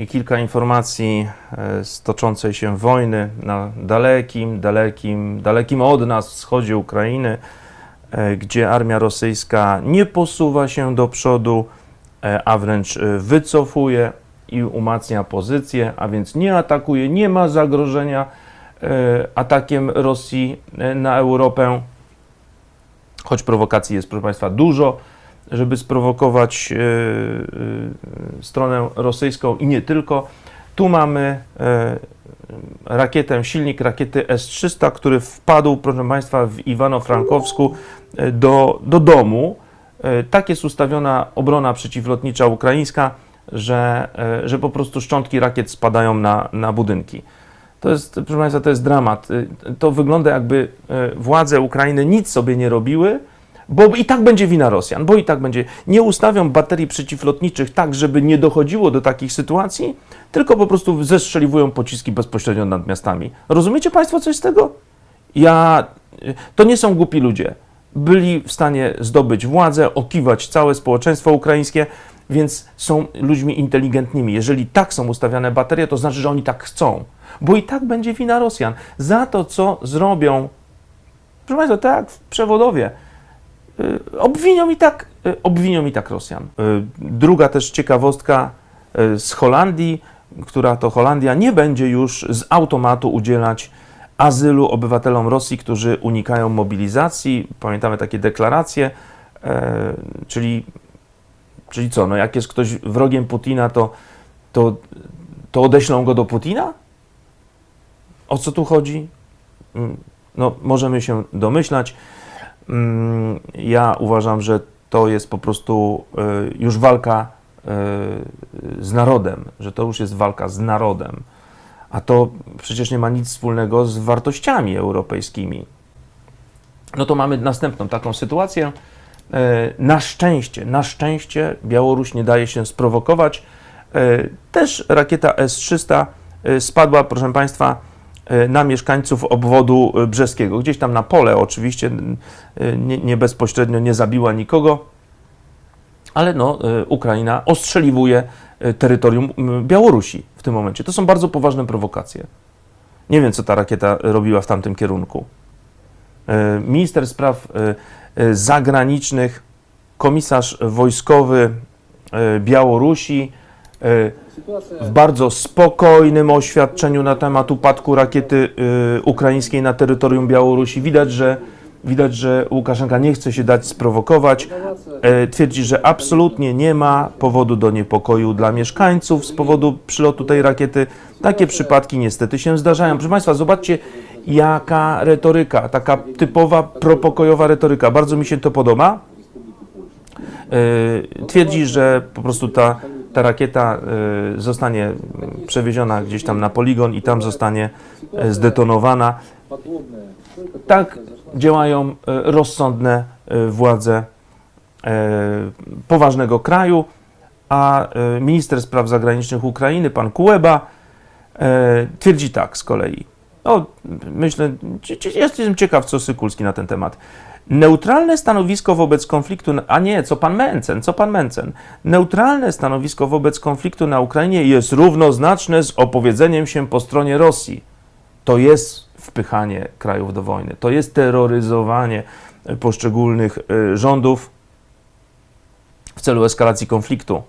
i kilka informacji e, z toczącej się wojny na dalekim, dalekim, dalekim od nas wschodzie Ukrainy, e, gdzie armia rosyjska nie posuwa się do przodu, e, a wręcz wycofuje i umacnia pozycję, a więc nie atakuje, nie ma zagrożenia atakiem Rosji na Europę, choć prowokacji jest, proszę Państwa, dużo, żeby sprowokować stronę rosyjską i nie tylko. Tu mamy e, rakietę, silnik rakiety S-300, który wpadł, proszę Państwa, w Iwano-Frankowsku e, do, do domu. E, Tak jest ustawiona obrona przeciwlotnicza ukraińska, że, że po prostu szczątki rakiet spadają na, na budynki. To jest, proszę Państwa, to jest dramat. To wygląda jakby władze Ukrainy nic sobie nie robiły, bo i tak będzie wina Rosjan, bo i tak będzie. Nie ustawią baterii przeciwlotniczych tak, żeby nie dochodziło do takich sytuacji, tylko po prostu zestrzeliwują pociski bezpośrednio nad miastami. Rozumiecie Państwo coś z tego? Ja. To nie są głupi ludzie. Byli w stanie zdobyć władzę, okiwać całe społeczeństwo ukraińskie, więc są ludźmi inteligentnymi. Jeżeli tak są ustawiane baterie, to znaczy, że oni tak chcą. Bo i tak będzie wina Rosjan za to, co zrobią. Proszę Państwa, tak jak w przewodowie. Y, Obwinią i tak, y, obwinią i tak Rosjan. Y, Druga też ciekawostka z Holandii, która to Holandia nie będzie już z automatu udzielać azylu obywatelom Rosji, którzy unikają mobilizacji. Pamiętamy takie deklaracje, czyli, czyli co, no jak jest ktoś wrogiem Putina, to, to, to odeślą go do Putina? O co tu chodzi? Mm, No, możemy się domyślać. Ja uważam, że to jest po prostu y, już walka y, z narodem, że to już jest walka z narodem. A to przecież nie ma nic wspólnego z wartościami europejskimi. No to mamy następną taką sytuację. E, Na szczęście, na szczęście Białoruś nie daje się sprowokować. Też rakieta S-300 e, spadła, proszę Państwa, na mieszkańców obwodu e, brzeskiego. Gdzieś tam na pole, oczywiście, e, nie, nie bezpośrednio nie zabiła nikogo, ale no, e, Ukraina ostrzeliwuje e, terytorium Białorusi w tym momencie. To są bardzo poważne prowokacje. Nie wiem, co ta rakieta robiła w tamtym kierunku. E, Minister spraw e, e, zagranicznych, komisarz wojskowy e, Białorusi e, w bardzo spokojnym oświadczeniu na temat upadku rakiety e, ukraińskiej na terytorium Białorusi. Widać, że, widać, że Łukaszenka nie chce się dać sprowokować. E, Twierdzi, że absolutnie nie ma powodu do niepokoju dla mieszkańców z powodu przylotu tej rakiety. Takie przypadki niestety się zdarzają. Proszę Państwa, zobaczcie, jaka retoryka, taka typowa propokojowa retoryka. Bardzo mi się to podoba. E, Twierdzi, że po prostu ta, ta rakieta e, zostanie przewieziona gdzieś tam na poligon i tam zostanie e, zdetonowana. Tak działają e, rozsądne władze poważnego kraju, a minister spraw zagranicznych Ukrainy, pan Kuleba, e, twierdzi tak z kolei. No, myślę, jestem ciekaw, co Sykulski na ten temat. Neutralne stanowisko wobec konfliktu, a nie, co pan Mencen, co pan Mencen. Neutralne stanowisko wobec konfliktu na Ukrainie jest równoznaczne z opowiedzeniem się po stronie Rosji. To jest wpychanie krajów do wojny, to jest terroryzowanie poszczególnych e, rządów w celu eskalacji konfliktu.